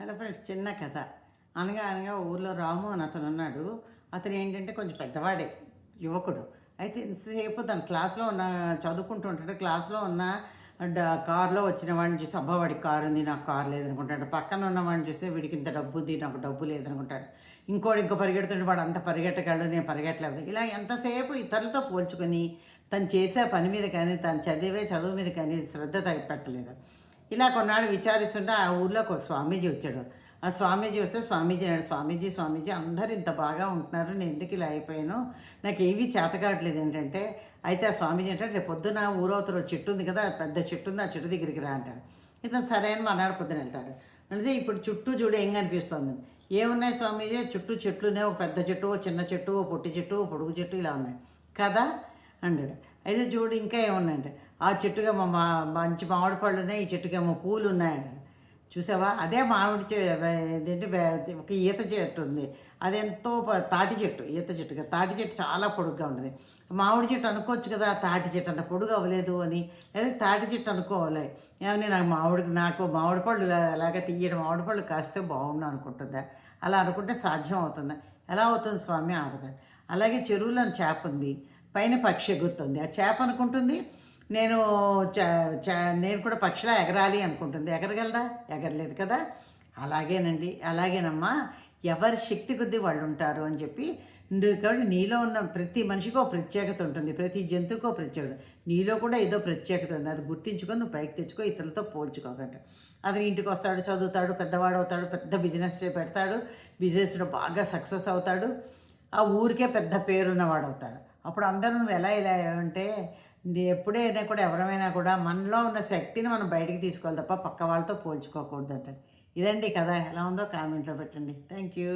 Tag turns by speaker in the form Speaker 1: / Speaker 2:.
Speaker 1: Hello friends చిన్న కథ. అనగా అనగా ఊర్లో రాము అని అతను ఉన్నాడు. అతను ఏంటంటే కొంచెం పెద్దవాడే యువకుడు. అయితే ఇంతసేపు తన క్లాస్లో ఉన్న చదువుకుంటూ ఉంటాడు. క్లాస్లో ఉన్న కారులో వచ్చిన వాడిని చూసి అబ్బా వాడికి కారు ఉంది నాకు కారు లేదనుకుంటాడు. పక్కన ఉన్న వాడిని చూస్తే వీడికి ఇంత డబ్బు ఉంది నాకు డబ్బు లేదనుకుంటాడు. ఇంకోటి ఇంకో పరిగెడుతుంటే వాడు అంత పరిగెట్టగలడు నేను పరిగెట్టలేదు. ఇలా ఎంతసేపు ఇతరులతో పోల్చుకొని తను చేసే పని మీద కానీ తను చదివే చదువు మీద కానీ శ్రద్ధ తగ్గ పెట్టలేదు ఇలా కొన్నాళ్ళు విచారిస్తుంటే ఆ ఊర్లోకి ఒక స్వామీజీ వచ్చాడు. ఆ స్వామీజీ వస్తే స్వామీజీ అన్నాడు స్వామీజీ స్వామీజీ అందరు ఇంత బాగా ఉంటున్నారు నేను ఎందుకు ఇలా అయిపోయాను? నాకు ఏవి చేతకావట్లేదు ఏంటంటే అయితే ఆ స్వామీజీ అంటే రేపు పొద్దున ఊరవతలో చెట్టు ఉంది కదా పెద్ద చెట్టు ఉంది ఆ చెట్టు దగ్గరికి రా అంటాడు. ఇతను సరే అని మనాడు పొద్దున వెళ్తాడు. అంటే ఇప్పుడు చుట్టూ చూడు ఏం కనిపిస్తుంది? ఏమున్నాయి స్వామీజీ? చుట్టూ చెట్లునే ఒక పెద్ద చెట్టు ఓ చిన్న చెట్టు ఓ పొట్టి చెట్టు ఓ పొడుగు చెట్టు ఇలా ఉన్నాయి. కదా? అన్నాడు అయితే చూడు ఇంకా ఏమున్నాయంటే ఆ చెట్టుగా మా మా- మంచి మామిడి పళ్ళు ఉన్నాయి ఈ చెట్టుకేమో పూలు ఉన్నాయంట చూసావా? అదే మామిడి చె ఏంటంటే ఒక ఈత చెట్టు ఉంది. అది ఎంతో తాటి చెట్టు ఈత చెట్టు తాటి చెట్టు చాలా పొడుగ్గా ఉంటుంది. మామిడి చెట్టు అనుకోవచ్చు కదా తాటి చెట్టు అంత పొడుగు అవ్వలేదు అని. అదే తాటి చెట్టు అనుకోవాలి. ఏమని నాకు మామిడి నాకు మామిడి పళ్ళు అలాగే తీయడం మామిడి పళ్ళు కాస్తే బాగుండు అనుకుంటుందా? అలా అనుకుంటే సాధ్యం అవుతుందా? ఎలా అవుతుంది స్వామి? ఆవదని అలాగే చెరువులో చేప ఉంది. పైన పక్షి ఎగురుతుంది. ఆ చేప అనుకుంటుంది నేను చ- నేను కూడా పక్షిలా ఎగరాలి అనుకుంటుంది. ఎగరగలదా ఎగరలేదు కదా? అలాగేనండి అలాగేనమ్మా. ఎవరి శక్తి కొద్దీ వాళ్ళు ఉంటారు అని చెప్పి కాబట్టి నీలో ఉన్న ప్రతి మనిషికో ప్రత్యేకత ఉంటుంది. ప్రతి జంతువుకో ప్రత్యేకత నీలో కూడా ఏదో ప్రత్యేకత ఉంది. అది గుర్తించుకొని నువ్వు పైకి తెచ్చుకో ఇతరులతో పోల్చుకోకండి అతను ఇంటికి వస్తాడు చదువుతాడు పెద్దవాడు అవుతాడు పెద్ద బిజినెస్ పెడతాడు బిజినెస్లో బాగా సక్సెస్ అవుతాడు. ఆ ఊరికే పెద్ద పేరున్నవాడు అవుతాడు. అప్పుడు అందరూ నువ్వు ఎలా ఇలా అంటే ఎప్పుడైనా కూడా ఎవరైనా కూడా మనలో ఉన్న శక్తిని మనం బయటికి తీసుకోవాలి తప్ప పక్క వాళ్ళతో పోల్చుకోకూడదు అంటాడు. ఇదండి కదా ఎలా ఉందో కామెంట్లో పెట్టండి. Thank you.